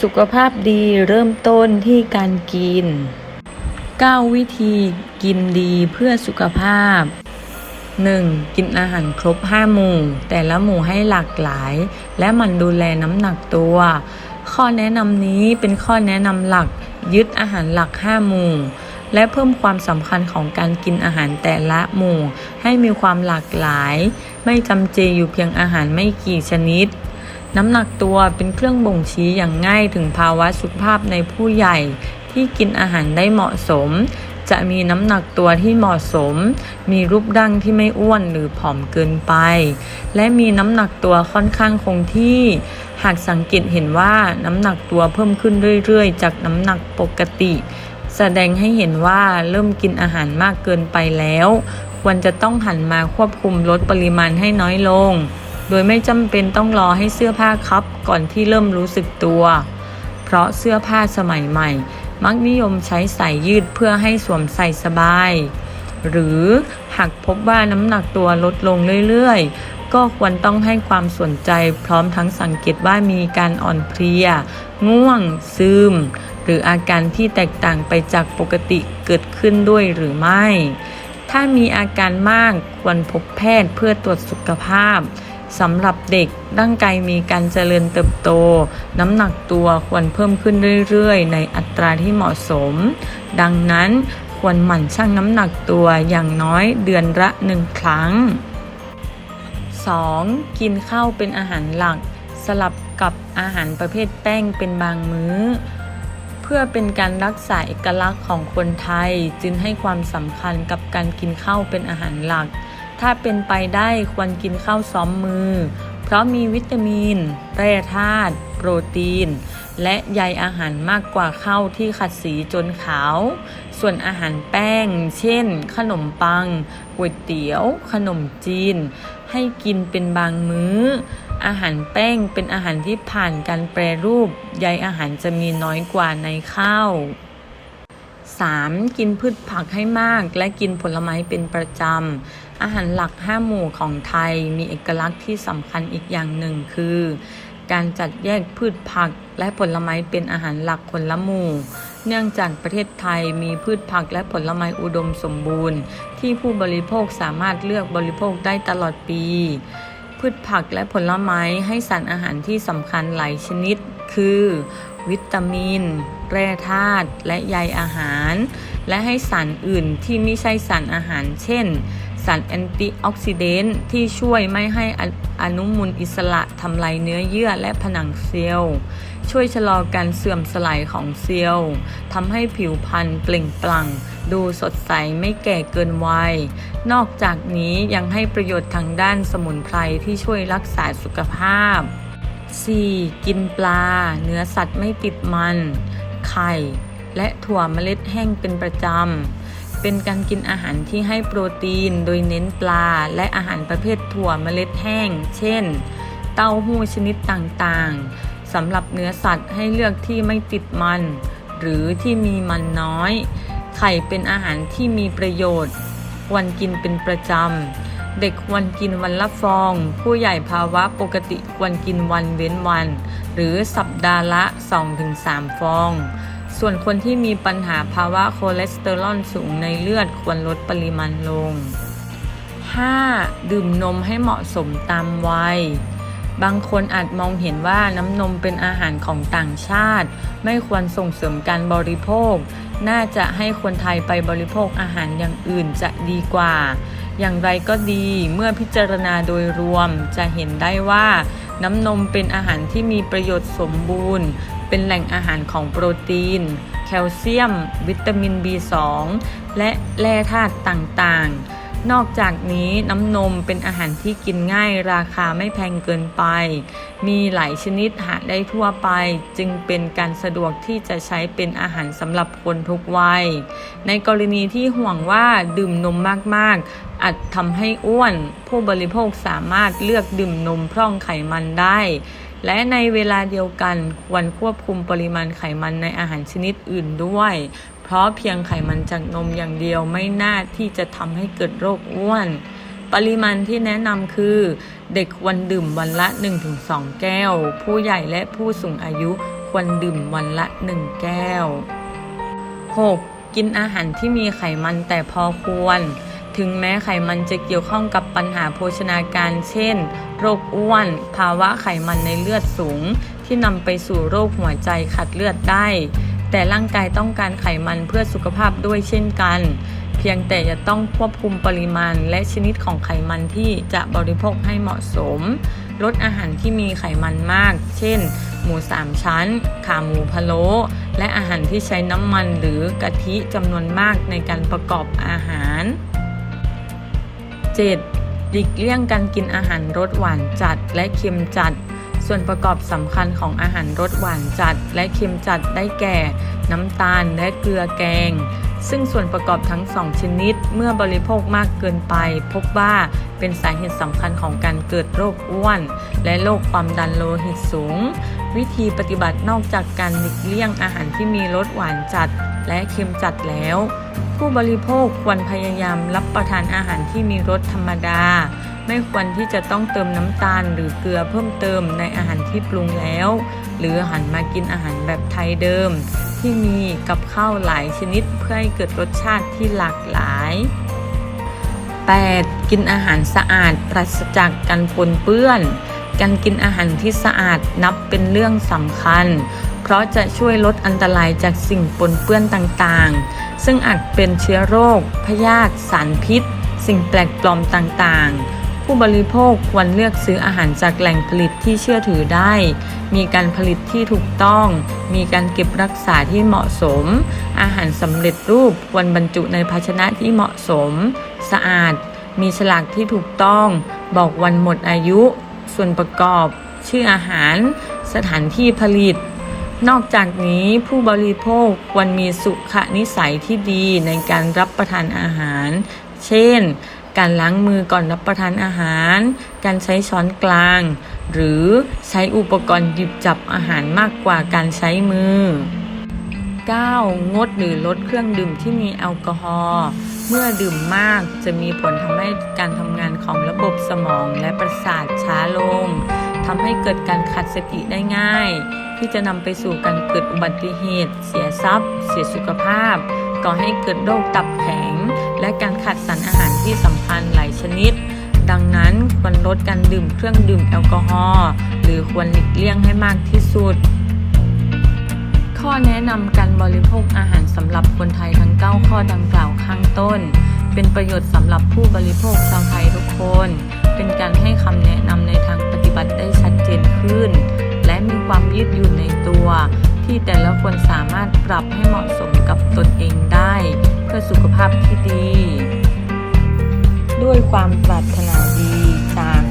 สุขภาพดีเริ่มต้นที่การกิน 9 วิธีกินดีเพื่อสุขภาพ 1. กินอาหารครบ 5 หมู่ แต่ละหมู่ให้หลากหลาย และมันดูแลน้ำหนักตัว ข้อแนะนำนี้เป็นข้อแนะนำหลักยึดอาหารหลัก 5 หมู่ และเพิ่มความสำคัญของการกินอาหารแต่ละหมู่ ให้มีความหลากหลาย ไม่จำเจอยู่เพียงอาหารไม่กี่ชนิด น้ำหนักตัวเป็นเครื่องบ่งชี้อย่างง่ายถึงภาวะสุขภาพในผู้ใหญ่ที่กินอาหารได้เหมาะสม จะมีน้ำหนักตัวที่เหมาะสม มีรูปดังที่ไม่อ้วนหรือผอมเกินไป และมีน้ำหนักตัวค่อนข้างคงที่ หากสังเกตเห็นว่าน้ำหนักตัวเพิ่มขึ้นเรื่อยๆ จากน้ำหนักปกติ แสดงให้เห็นว่าเริ่มกินอาหารมากเกินไปแล้ว ควรจะต้องหันมาควบคุมลดปริมาณให้น้อยลง โดยไม่จำเป็นต้องรอให้เสื้อผ้าคับก่อนที่เริ่มรู้สึกตัว เพราะเสื้อผ้าสมัยใหม่ มักนิยมใช้สายยืดเพื่อให้สวมใส่สบาย หรือหากพบว่าน้ำหนักตัวลดลงเรื่อยๆ ก็ควรต้องให้ความสนใจพร้อมทั้งสังเกตว่ามีการอ่อนเพลีย ง่วง ซึม หรืออาการที่แตกต่างไปจากปกติเกิดขึ้นด้วยหรือไม่ ถ้ามีอาการมากควรพบแพทย์เพื่อตรวจสุขภาพ สำหรับเด็กร่างกายมีการเจริญเติบโต น้ำหนักตัวควรเพิ่มขึ้นเรื่อยๆ ในอัตราที่เหมาะสม ดังนั้นควรหมั่นชั่งน้ำหนักตัวอย่างน้อยเดือนละหนึ่งครั้ง 2. กินข้าวเป็นอาหารหลัก สลับกับอาหารประเภทแป้งเป็นบางมื้อ เพื่อเป็นการรักษาเอกลักษณ์ของคนไทยจึงให้ความสำคัญกับการกินข้าวเป็นอาหารหลัก ถ้าเป็นไปได้ควรกินข้าวซ้อมมือ เพราะมีวิตามิน แร่ธาตุ โปรตีน และใยอาหารมากกว่าข้าวที่ขัดสีจนขาว ส่วนอาหารแป้ง เช่น ขนมปัง ก๋วยเตี๋ยว ขนมจีน ให้กินเป็นบางมื้อ อาหารแป้งเป็นอาหารที่ผ่านการแปรรูป ใยอาหารจะมีน้อยกว่าในข้าว 3. กินพืชผักให้มาก และกินผลไม้เป็นประจำ อาหารหลัก 5 หมู่ของไทยมีเอกลักษณ์ที่สำคัญอีกอย่างหนึ่งคือ การจัดแยกพืชผักและผลไม้เป็นอาหารหลักคนละหมู่ เนื่องจากประเทศไทยมีพืชผักและผลไม้อุดมสมบูรณ์ ที่ผู้บริโภคสามารถเลือกบริโภคได้ตลอดปี พืชผักและผลไม้ให้สารอาหารที่สำคัญหลายชนิด คือ วิตามิน แร่ธาตุและใยอาหาร และให้สารอื่นที่ไม่ใช่สารอาหาร เช่น สารแอนตี้ออกซิเดนต์ที่ช่วยไม่ให้ออนุมูลอิสระทำลายเนื้อเยื่อและผนังเซลล์ ช่วยชะลอการเสื่อมสลายของเซลล์ทำให้ผิวพรรณเปล่งปลั่ง ดูสดใสไม่แก่เกินวัย นอกจากนี้ยังให้ประโยชน์ทางด้านสมุนไพรที่ช่วยรักษาสุขภาพ 4. กินปลา เนื้อสัตว์ไม่ติดมัน ไข่ และถั่วเมล็ดแห้งเป็นประจำ เป็นการกินอาหารที่ให้โปรตีนโดยเน้นปลา และอาหารประเภทถั่วเมล็ดแห้ง เช่น เต้าหู้ชนิดต่างๆสำหรับเนื้อสัตว์ให้เลือกที่ไม่ติดมัน หรือที่มีมันน้อย ไข่เป็นอาหารที่มีประโยชน์ ควรกินเป็นประจำ เด็กควรกินวันละฟอง ผู้ใหญ่ภาวะปกติควรกินวันเว้นวัน หรือสัปดาห์ละ 2-3 ฟอง ส่วนคนที่มีปัญหาภาวะคอเลสเตอรอลสูงในเลือดควรลดปริมาณลง 5. ดื่มนมให้เหมาะสมตามวัย บางคนอาจมองเห็นว่าน้ำนมเป็นอาหารของต่างชาติ ไม่ควรส่งเสริมการบริโภค น่าจะให้คนไทยไปบริโภคอาหารอย่างอื่นจะดีกว่า อย่างไรก็ดีเมื่อพิจารณาโดยรวมจะเห็นได้ว่าน้ำนมเป็นอาหารที่มีประโยชน์สมบูรณ์ เป็นแหล่งอาหารของโปรตีน แคลเซียม วิตามิน B2 และแร่ธาตุต่างๆ นอกจากนี้น้ำนมเป็นอาหารที่กินง่ายราคาไม่แพงเกินไป มีหลายชนิดหาได้ทั่วไป จึงเป็นการสะดวกที่จะใช้เป็นอาหารสำหรับคนทุกวัย ในกรณีที่ห่วงว่าดื่มนมมากๆ อาจทำให้อ้วน ผู้บริโภคสามารถเลือกดื่มนมพร่องไขมันได้ และในเวลาเดียวกันควรควบคุมปริมาณไขมันในอาหารชนิดอื่นด้วย เพราะเพียงไขมันจากนมอย่างเดียวไม่น่าที่จะทำให้เกิดโรคอ้วน ปริมาณที่แนะนำคือ เด็กควรดื่มวันละ 1-2 แก้ว ผู้ใหญ่และผู้สูงอายุควรดื่มวันละ 1 แก้ว 6. กินอาหารที่มีไขมันแต่พอควร ถึงแม้ไขมันจะเกี่ยวข้องกับปัญหาโภชนาการ เช่น โรคอ้วน ภาวะไขมันในเลือดสูง ที่นำไปสู่โรคหัวใจขัดเลือดได้ แต่ร่างกายต้องการไขมันเพื่อสุขภาพด้วยเช่นกัน เพียงแต่จะต้องควบคุมปริมาณและชนิดของไขมันที่จะบริโภคให้เหมาะสม ลดอาหารที่มีไขมันมาก เช่น หมูสามชั้น ขาหมูพะโล้และอาหารที่ใช้น้ำมันหรือกะทิจำนวนมากในการประกอบอาหาร 7. หลีกเลี่ยงการกินอาหารรสหวานจัดและเค็มจัด ส่วนประกอบสำคัญของอาหารรสหวานจัด และเค็มจัดได้แก่ น้ำตาลและเกลือแกง ซึ่งส่วนประกอบทั้งสองชนิดเมื่อบริโภคมากเกินไป พบว่าเป็นสาเหตุสำคัญของการเกิดโรคอ้วน และโรคความดันโลหิตสูง วิธีปฏิบัตินอกจากการหลีกเลี่ยงอาหารที่มีรสหวานจัด และเค็มจัดแล้ว ผู้บริโภคควรพยายามรับประทานอาหารที่มีรสธรรมดา ไม่ควรที่จะต้องเติมน้ำตาลหรือเกลือเพิ่มเติมในอาหารที่ปรุงแล้ว หรือหันมากินอาหารแบบไทยเดิม ที่มีกับข้าวหลายชนิดเพื่อให้เกิดรสชาติที่หลากหลาย 8. กินอาหารสะอาดปราศจากการปนเปื้อน การกินอาหารที่สะอาดนับเป็นเรื่องสำคัญ เพราะจะช่วยลดอันตรายจากสิ่งปนเปื้อนต่างๆ ซึ่งอาจเป็นเชื้อโรค พยาธิสารพิษ สิ่งแปลกปลอมต่างๆ ผู้บริโภคควรเลือกซื้ออาหารจากแหล่งผลิตที่เชื่อถือได้ มีการผลิตที่ถูกต้อง มีการเก็บรักษาที่เหมาะสม อาหารสำเร็จรูปควรบรรจุในภาชนะที่เหมาะสม สะอาด มีฉลากที่ถูกต้อง บอกวันหมดอายุ ส่วนประกอบ ชื่ออาหาร สถานที่ผลิต นอกจากนี้ผู้บริโภคควรมีสุขนิสัยที่ดีในการรับประทานอาหาร เช่น การล้างมือก่อนรับประทานอาหาร การใช้ช้อนกลาง หรือใช้อุปกรณ์หยิบจับอาหารมากกว่าการใช้มือ 9. งดหรือลดเครื่องดื่มที่มีแอลกอฮอล์เมื่อดื่มมากจะมีผลทำให้การทำงานของระบบสมองและประสาทช้าลงทำให้เกิดการขาดสติได้ง่าย ที่จะนำไปสู่การเกิดอุบัติเหตุ เสียทรัพย์ เสียสุขภาพก่อให้เกิดโรคตับแข็ง และการขาดสารอาหารที่สำคัญหลา ดังนั้นควรลดการดื่มเครื่องดื่มแอลกอฮอล์หรือควรหลีกเลี่ยงให้มากที่สุด ข้อแนะนำการบริโภคอาหารสำหรับคนไทยทั้ง 9 ข้อดังกล่าวข้างต้น เป็นประโยชน์สำหรับผู้บริโภคชาวไทยทุกคน เป็นการให้คำแนะนำในทางปฏิบัติได้ชัดเจนขึ้น และมีความยืดหยุ่นในตัว ที่แต่ละคนสามารถปรับให้เหมาะสมกับตนเองได้ เพื่อสุขภาพที่ดี ด้วยความปรารถนาดีจาก